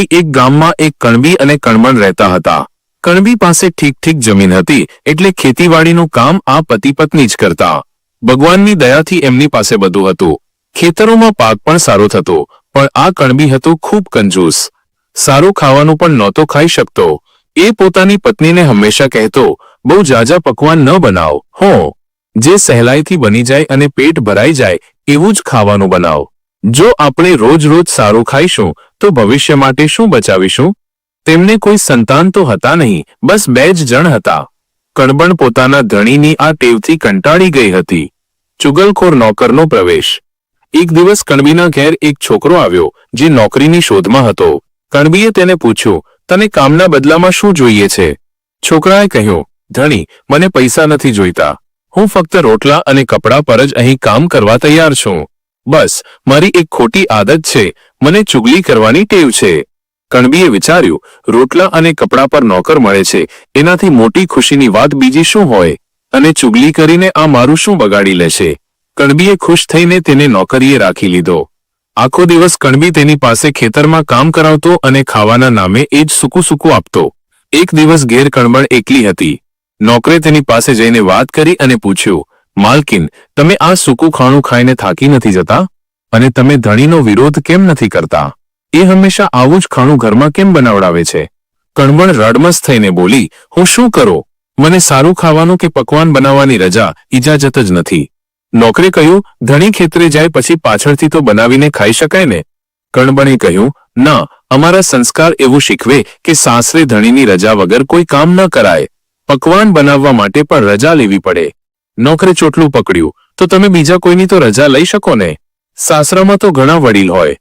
કોઈ એક ગામમાં એક કણબી અને કણબણ રહેતા હતા. કણબી પાસે ઠીક ઠીક જમીન હતી, એટલે ખેતીવાડીનું કામ આ પતિ પત્ની જ કરતા. ભગવાનની દયાથી એમની પાસે બધું હતું. ખેતરોમાં પાક પણ સારો થતો, પણ આ કણબી હતો ખૂબ કંજૂસ. સારું ખાવાનું પણ નહોતો ખાઈ શકતો. એ પોતાની પત્નીને હંમેશા કહેતો, બહુ જાજા પકવાન ન બનાવ, હો. જે સહેલાઈથી બની જાય અને પેટ ભરાઈ જાય, એવું જ ખાવાનું બનાવ. જો આપણે રોજ રોજ સારું ખાઈશું, તો ભવિષ્ય માટે શું બચાવીશું? તેમને કોઈ સંતાન તો હતા નહીં, બસ બે જ જણ હતા. કણબણ પોતાના ધણીની આ ટેવથી કંટાળી ગઈ હતી. ચુગલખોર નોકરનો પ્રવેશ. એક દિવસ કણબીના ઘેર એક છોકરો આવ્યો, જે નોકરીની શોધમાં હતો. કણબીએ તેને પૂછ્યું, તને કામના બદલામાં શું જોઈએ છે? છોકરાએ કહ્યું, ધણી, મને પૈસા નથી જોઈતા. હું ફક્ત રોટલા અને કપડાં પર જ અહીં કામ કરવા તૈયાર છું. બસ, મારી એક ખોટી આદત છે. મને ચુગલી કરવાની ટેવ છે. કણબીએ વિચાર્યું, રોટલા અને કપડાં પર નોકર મળે છે. એનાથી મોટી ખુશીની વાત બીજી શું હોય? અને ચુગલી કરીને આ મારું શું બગાડી લેશે? કણબીએ ખુશ થઈને તેને નોકરીએ રાખી લીધો. આખો દિવસ કણબી તેની પાસે ખેતરમાં કામ કરાવતો અને ખાવાના નામે એ જ સૂકું સૂકું આપતો. એક દિવસ ઘેર કણબણ એકલી હતી. નોકરે તેની પાસે જઈને વાત કરી અને પૂછ્યું માલકિન, તમે આ સૂકું ખાણું ખાઈને થાકી નથી જતા? અને તમે ધણીનો વિરોધ કેમ નથી કરતા? એ હંમેશા આવું જ ખાણું ઘરમાં કેમ બનાવડાવે છે? કણબણ રડમસ થઈને બોલી, હું શું કરો? મને સારું ખાવાનું કે પકવાન બનાવવાની રજા ઇજાજત જ નથી. નોકરે કહ્યું, ધણી ખેતરે જાય પછી પાછળથી તો બનાવીને ખાઈ શકાય ને? કણબણે કહ્યું, ના, અમારા સંસ્કાર એવું શીખવે કે સાસરે ધણીની રજા વગર કોઈ કામ ન કરાય. પકવાન બનાવવા માટે પણ રજા લેવી પડે. નોકરે ચોટલું પકડ્યું. તો તમે બીજા કોઈની તો રજા લઈ શકો ને? સાસરામાં તો ઘણા વડીલ હોય.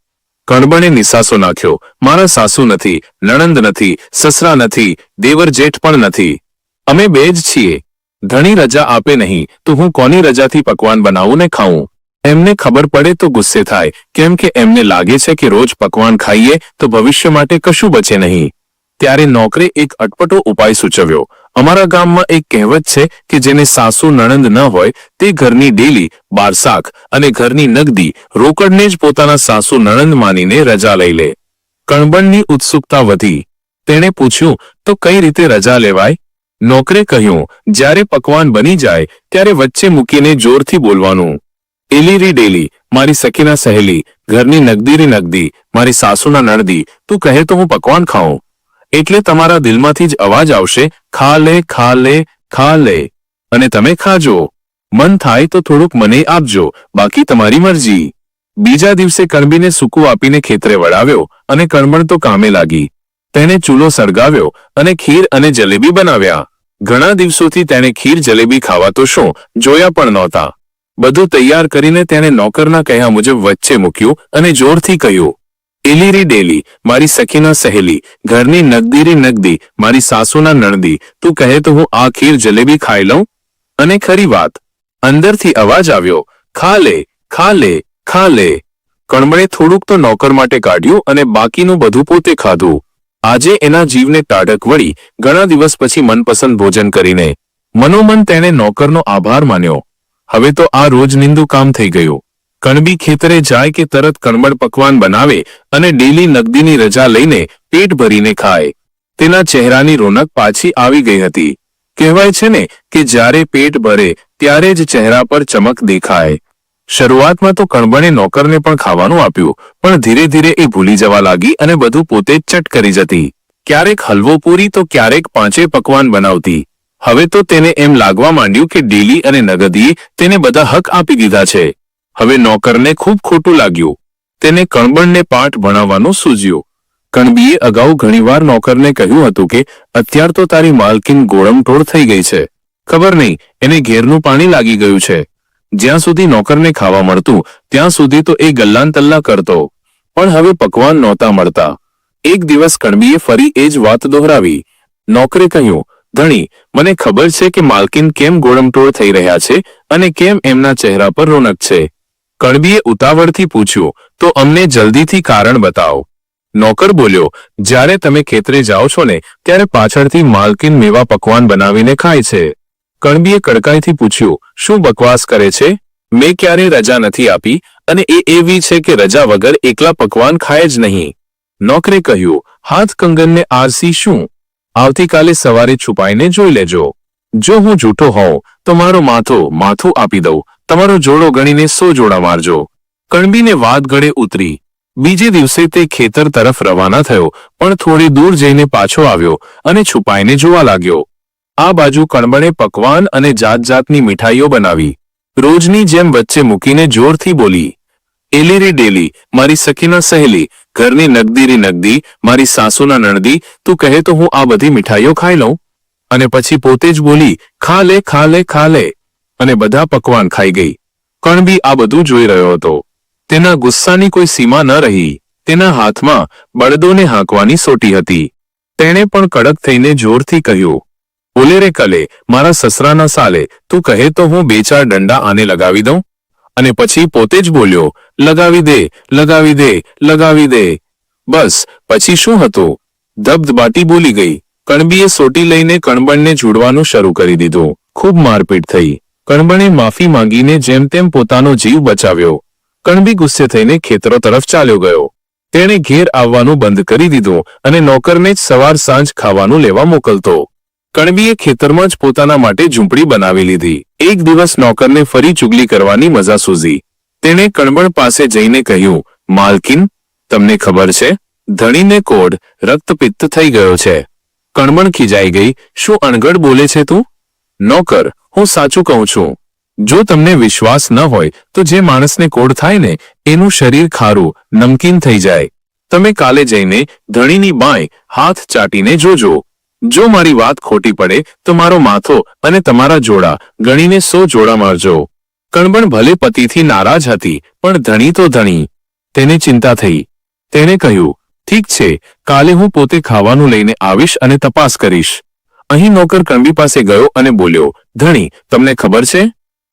કણબણે નિસાસો નાખ્યો. મારા સાસુ નથી, નણંદ નથી, સસરા નથી, દેવર જેઠ પણ નથી. અમે બે જ છીએ. ધણી રજા આપે નહીં. તો હું કોની રજાથી પકવાન બનાવું ને ખાઉં? એમને ખબર પડે તો ગુસ્સે થાય. કેમ કે એમને લાગે છે કે રોજ પકવાન ખાઈએ તો ભવિષ્ય માટે કશું બચે નહીં. ત્યારે નોકરે એક અટપટો ઉપાય સૂચવ્યો. અમારા ગામમાં એક કહેવત છે કે જેને સાસુ નણંદ ન હોય, તે ઘરની ડેલી બારસાક અને ઘરની નગદી રોકડને જ પોતાના સાસુ નણંદ માનીને રજા લઈ લે. કણબણની ઉત્સુકતા વધી. તેણે પૂછ્યું, તો કઈ રીતે રજા લેવાય? નોકરે કહ્યું, જ્યારે પકવાન બની જાય, ત્યારે વચ્ચે મૂકીને જોરથી બોલવાનું. એલીરી ડેલી, મારી સખીના સહેલી, ઘરની નગદીરી નગદી, મારી સાસુના નણદી, તું કહે તો હું પકવાન ખાઉં. એટલે તમારા દિલમાંથી જ અવાજ આવશે, ખા લે ખા લે ખા લે. અને તમે ખાજો. મન થાય તો થોડુંક મને આપજો. બાકી તમારી મરજી. બીજા દિવસે કણબીને સૂકું આપીને ખેતરે વળાવ્યો અને કણબણ તો કામે લાગી. તેણે ચૂલો સળગાવ્યો અને ખીર અને જલેબી બનાવ્યા. ઘણા દિવસોથી તેણે ખીર, જલેબી ખાવા તો શું, જોયા પણ નહોતા. બધું તૈયાર કરીને તેણે નોકરના કહ્યા મુજબ વચ્ચે મૂક્યું અને જોરથી કહ્યું એલીરી ડેલી, મારી સખીના સહેલી, ઘરની નગદીરી નગદી, મારી સાસુના નણદી, તું કહે તો હું આ ખીર જલેબી ખાઈ લઉં? અને ખરી વાત, અંદરથી અવાજ આવ્યો, ખા લે ખા લે ખા લે. કણબણે થોડુંક તો નોકર માટે કાઢ્યું અને બાકીનું બધું પોતે ખાધું. આજે એના જીવને તાડક વળી ઘણા દિવસ પછી મનપસંદ ભોજન કરીને મનોમન તેણે નોકરનો આભાર માન્યો. હવે તો આ રોજનિંદુ કામ થઈ ગયું. કણબી ખેતરે જાય કે તરત કણબળ પકવાન બનાવે અને ડેલી નગદીની રજા લઈને પેટ ભરીને ખાય. તેના ચહેરાની રોનક પાછી આવી ગઈ હતી. કહેવાય છે ને કે જ્યારે પેટ ભરે ત્યારે જ ચહેરા પર ચમક દેખાય. શરૂઆતમાં તો કણબણે નોકરને પણ ખાવાનું આપ્યું, પણ ધીરે ધીરે એ ભૂલી જવા લાગી અને બધું પોતે જ ચટ કરી જતી. ક્યારેક હલવો પૂરી તો ક્યારેક પાંચે પકવાન બનાવતી. હવે તો તેને એમ લાગવા માંડ્યું કે ડેલી અને નગદીએ તેને બધા હક આપી દીધા છે. હવે નોકરને ખૂબ ખોટું લાગ્યું. તેને કણબણને પાઠ ભણાવવાનું સૂઝ્યું. કણબીએ અગાઉ ઘણીવાર નોકરને કહ્યું હતું કે, અત્યાર તો તારી માલકીન ગોળમટોળ થઈ ગઈ છે. ખબર નહીં, એને ઘેરનું પાણી લાગી ગયું છે. જ્યાં સુધી નોકરને ખાવા મળતું, ત્યાં સુધી તો એ ગલ્લાન તલ્લા કરતો. પણ હવે પકવાન નહોતા મળતા. એક દિવસ કણબીએ ફરી એ જ વાત દોહરાવી. નોકરે કહ્યું, ધણી, મને ખબર છે કે માલકીન કેમ ગોળમટોળ થઈ રહ્યા છે અને કેમ એમના ચહેરા પર રોનક છે. કણબીએ ઉતાવળથી પૂછ્યું, તો અમને જલ્દીથી કારણ બતાવો. નોકર બોલ્યો, જ્યારે તમે ખેતરે જાઓ છો ને, ત્યારે પાછળથી માલકીન મેવા પકવાન બનાવીને ખાય છે. કણબીએ કડકાઈથી પૂછ્યું, શું બકવાસ કરે છે? મેં ક્યારે રજા નથી આપી અને એ એવી છે કે રજા વગર એકલા પકવાન ખાય જ નહીં. નોકરે કહ્યું, હાથ કંગનને આરસી શું? આવતીકાલે સવારે છુપાઈને જોઈ લેજો. જો હું જૂઠો હોઉં, તો મારો માથો માથું આપી દઉં તમારો જોડો ગણીને સો જોડા મારજો. કણબીને વાત ગળે ઉતરી. બીજે દિવસે તે ખેતર તરફ રવાના થયો, પણ થોડી દૂર જઈને પાછો આવ્યો અને છુપાઈને જોવા લાગ્યો. આ બાજુ કણબણે પકવાન અને જાત જાતની મીઠાઈઓ બનાવી. રોજની જેમ વચ્ચે મૂકીને જોરથી બોલી એલેરી ડેલી, મારી સખીના સહેલી, ઘરની નગદીરી નગદી, મારી સાસુના નણદી, તું કહે તો હું આ બધી મીઠાઈઓ ખાઈ લઉં? અને પછી પોતે જ બોલી, ખા લે ખા લે ખા લે. અને બધા પકવાન ખાઈ ગઈ. કણબી આ બધું જોઈ રહ્યો હતો. તેના ગુસ્સાની કોઈ સીમા ન રહી. તેના હાથમાં બળદોને હાંકવાની સોટી હતી. તેણે પણ કડક થઈને જોરથી કહ્યું, બોલે રે કલે, મારા સસરાના સાલે, તું કહે તો હું બે ચાર દંડા આને લગાવી દઉં? અને પછી પોતે જ બોલ્યો, લગાવી દે લગાવી દે લગાવી દે. બસ, પછી શું હતું? ધબધબાટી બોલી ગઈ. કણબીએ સોટી લઈને કણબણને જોડવાનું શરૂ કરી દીધું. ખૂબ મારપીટ થઈ. કણબણે માફી માંગીને જેમ તેમ પોતાનો જીવ બચાવ્યો. કણબી ગુસ્સે થઈને ખેતરો તરફ ચાલ્યો ગયો. તેણે ઘેર આવવાનું બંધ કરી દીધું અને નોકરને જ સવાર સાંજ ખાવાનું લેવા મોકલતો. કણબીએ ખેતરમાં જ પોતાના માટે ઝૂંપડી બનાવી લીધી. એક દિવસ નોકરને ફરી ચુગલી કરવાની મજા સૂઝી. તેણે કણબણ પાસે જઈને કહ્યું, માલકીન, તમને ખબર છે, ધણીને કોડ રક્તપિત્ત થઈ ગયો છે. કણબણ ખીજાઈ ગઈ. શું અણગડ બોલે છે તું? નોકર હું સાચું કહું છું. જો તમને વિશ્વાસ ન હોય, તો જે માણસને કોડ થાય ને, એનું શરીર ખારું, નમકીન થઈ જાય. તમે કાલે જઈને ધણીની બાય હાથ ચાટીને જોજો. જો મારી વાત ખોટી પડે, તો મારો માથો અને તમારા જોડા, ગણીને સો જોડા મારજો. કણબણ ભલે પતિથી નારાજ હતી, પણ ધણી તો ધણી. તેને ચિંતા થઈ. તેણે કહ્યું, ઠીક છે, કાલે હું પોતે ખાવાનું લઈને આવીશ અને તપાસ કરીશ. અહીં નોકર કણબી પાસે ગયો અને બોલ્યો, ધણી, તમને ખબર છે?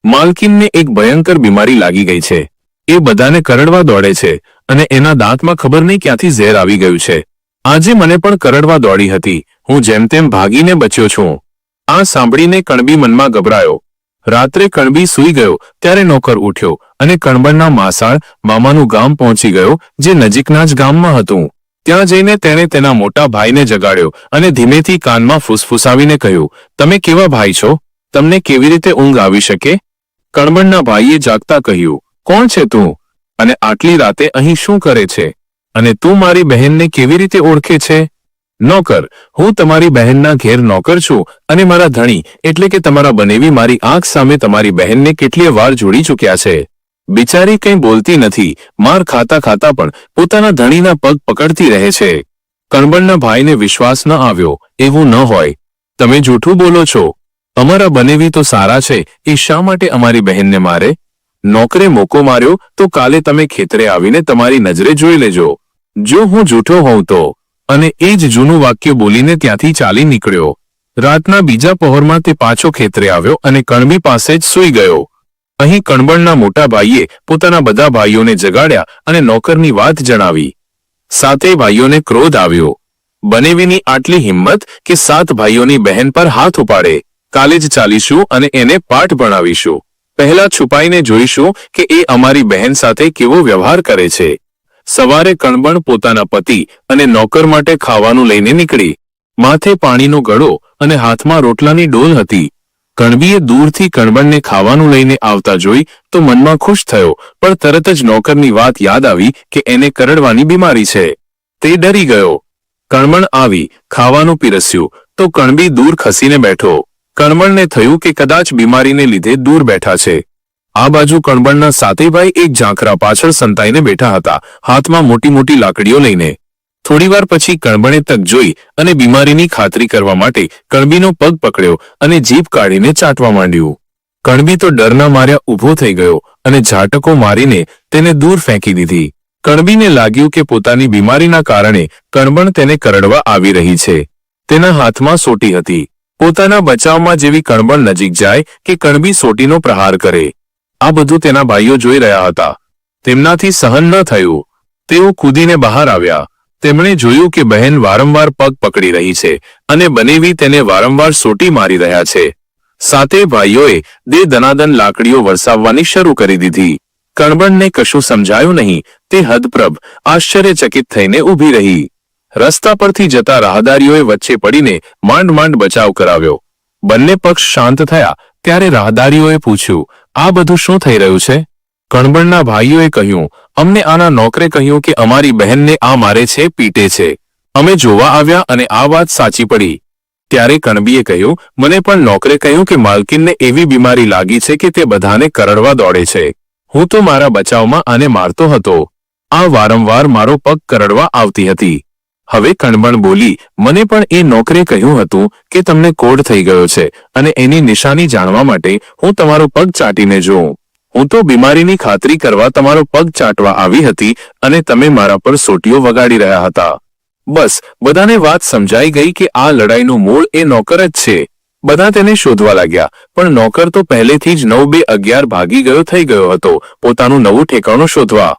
માલકીનને એક ભયંકર બીમારી લાગી ગઈ છે. એ બધાને કરડવા દોડે છે અને એના દાંતમાં ખબર નહીં ક્યાંથી ઝેર આવી ગયું છે. આજે મને પણ કરડવા દોડી હતી. હું જેમ તેમ ભાગીને બચ્યો છું. આ સાંભળીને કણબી મનમાં ગભરાયો. રાત્રે કણબી સૂઈ ગયો ત્યારે નોકર ઉઠ્યો અને કણબણના માસાળ મામાનું ગામ પહોંચી ગયો, જે નજીકના જ ગામમાં હતું. ત્યાં જઈને તેણે તેના મોટા ભાઈને જગાડ્યો અને ધીમેથી કાનમાં ફૂસફૂસાવીને કહ્યું, તમે કેવા ભાઈ છો? તમને કેવી રીતે ઊંઘ આવી શકે? કણબણના ભાઈએ જાગતા કહ્યું, કોણ છે તું? અને આટલી રાતે અહીં શું કરે છે? અને તું મારી બહેનને કેવી રીતે ઓળખે છે? નોકર, હું તમારી બહેનના ઘેર નોકર છું અને મારા ધણી, એટલે કે તમારા બનેવી મારી આંખ સામે તમારી બહેનને કેટલીય વાર જોડી ચૂક્યા છે? બિચારી કંઈ બોલતી નથી. માર ખાતા ખાતા પણ પોતાના ધણીના પગ પકડતી રહે છે. કણબણના ભાઈને વિશ્વાસ ન આવ્યો. એવું ન હોય. તમે જૂઠું બોલો છો. અમારા બનેવી તો સારા છે. એ શા માટે અમારી બહેનને મારે? નોકરે મોકો માર્યો તો કાલે તમે ખેતરે આવીને તમારી નજરે જોઈ લેજો. જો હું જૂઠો હોઉં તો. અને એ જ જૂનું વાક્ય બોલીને ત્યાંથી ચાલી નીકળ્યો. રાતના બીજા પહોરમાં તે પાછો ખેતરે આવ્યો અને કણબી પાસે જ સૂઈ ગયો. અહીં કણબણના મોટા ભાઈએ પોતાના બધા ભાઈઓને જગાડ્યા અને નોકરની વાત જણાવી. સાતે ભાઈઓને ક્રોધ આવ્યો. બનેવીની આટલી હિંમત કે સાત ભાઈઓની બહેન પર હાથ ઉપાડે. કાલે જ ચાલીશું અને એને પાઠ ભણાવીશું. પહેલા છુપાઈને જોઈશું કે એ અમારી બહેન સાથે કેવો વ્યવહાર કરે છે. સવારે કણબણ પોતાના પતિ અને નોકર માટે ખાવાનું લઈને નીકળી. માથે પાણીનો ગળો અને હાથમાં રોટલાની ડોલ હતી. કણબીએ દૂરથી કણબણને ખાવાનું લઈને આવતા જોઈ તો મનમાં ખુશ થયો, પણ તરત જ નોકરની વાત યાદ આવી કે એને કરડવાની બીમારી છે. તે ડરી ગયો. કણબણ આવી, ખાવાનું પીરસ્યું, તો કણબી દૂર ખસીને બેઠો. કણબણને થયું કે કદાચ બીમારીને લીધે દૂર બેઠા છે. આ બાજુ કણબણના સાતેભાઈ એક ઝાંખરા પાછળ સંતાઈને બેઠા હતા, હાથમાં મોટી મોટી લાકડીઓ લઈને. થોડીવાર પછી કણબણે તક જોઈ અને બીમારીની ખાતરી કરવા માટે કણબીનો પગ પકડ્યો અને જીભ કાઢીને ચાટવા માંડ્યું. કણબી તો ડરના માર્યા ઊભો થઈ ગયો અને ઝાટકો મારીને તેને દૂર ફેંકી દીધી. કણબીને લાગ્યું કે પોતાની બીમારીના કારણે કણબણ તેને કરડવા આવી રહી છે. તેના હાથમાં સોટી હતી. પોતાના બચાવમાં જેવી કણબણ નજીક જાય કે કણબી સોટીનો પ્રહાર કરે. આ બધું તેના ભાઈઓ જોઈ રહ્યા હતા. તેમનાથી સહન ન થયું. તેઓ કૂદીને બહાર આવ્યા. તેમણે જોયું કે બહેન વારંવાર પગ પકડી રહી છે અને બનેવી તેને વારંવાર સોટી મારી રહ્યા છે. સાતે ભાઈઓએ દે દનાદન લાકડીઓ વરસાવવાની શરૂ કરી દીધી. કણબણને કશું સમજાયું નહીં, તે હદપ્રભ, આશ્ચર્યચકિત થઈને ઊભી રહી. રસ્તા પરથી જતા રાહદારીઓએ વચ્ચે પડીને માંડ માંડ બચાવ કરાવ્યો. બંને પક્ષ શાંત થયા, ત્યારે રાહદારીઓએ પૂછ્યું, આ બધું શું થઈ રહ્યું છે? કણબણના ભાઈઓએ કહ્યું અમને આના નોકરે કહ્યું કે અમારી બહેનને આ મારે છે, પીટે છે. અમે જોવા આવ્યા અને આ વાત સાચી પડી. ત્યારે કણબીએ કહ્યું, મને પણ નોકરે કહ્યું કે માલકીનને એવી બીમારી લાગી છે કે તે બધાને કરડવા દોડે છે. હું તો મારા બચાવમાં આને મારતો હતો. આ વારંવાર મારો પગ કરડવા આવતી હતી. હવે કણબણ બોલી, મને પણ એ નોકરે કહ્યું હતું કે તમને કોડ થઈ ગયો છે અને એની નિશાની જાણવા માટે હું તમારો પગ ચાટીને જોઉં. હું તો બીમારીની ખાતરી કરવા તમારો પગ ચાટવા આવી હતી અને તમે મારા પર સોટીઓ વગાડી રહ્યા હતા. બસ, બધાને વાત સમજાઈ ગઈ કે આ લડાઈનું મૂળ એ નોકર જ છે. બધા તેને શોધવા લાગ્યા, પણ નોકર તો પહેલેથી જ નવ બે અગિયાર ભાગી ગયો થઈ ગયો હતો. પોતાનું નવું ઠેકાણું શોધવા.